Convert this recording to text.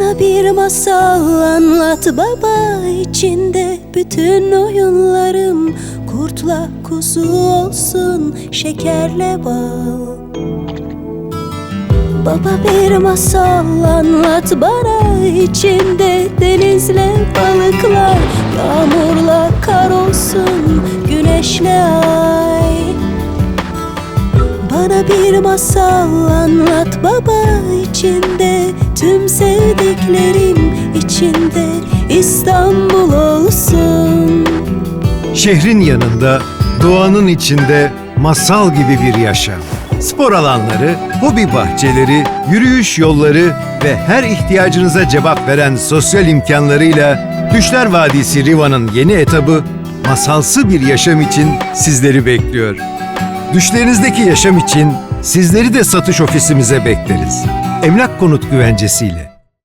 Bana bir masal anlat baba içinde bütün oyunlarım. Kurtla kuzu olsun şekerle bal. Baba bir masal anlat bana içinde denizle balıklar. Yağmurla kar olsun güneşle ay. Bana bir masal anlat baba Tüm sevdiklerim içinde İstanbul olsun Şehrin yanında, doğanın içinde masal gibi bir yaşam. Spor alanları, hobi bahçeleri, yürüyüş yolları ve her ihtiyacınıza cevap veren sosyal imkanlarıyla Düşler Vadisi Riva'nın yeni etabı masalsı bir yaşam için sizleri bekliyor. Düşlerinizdeki yaşam için sizleri de satış ofisimize bekleriz. Emlak konut güvencesiyle.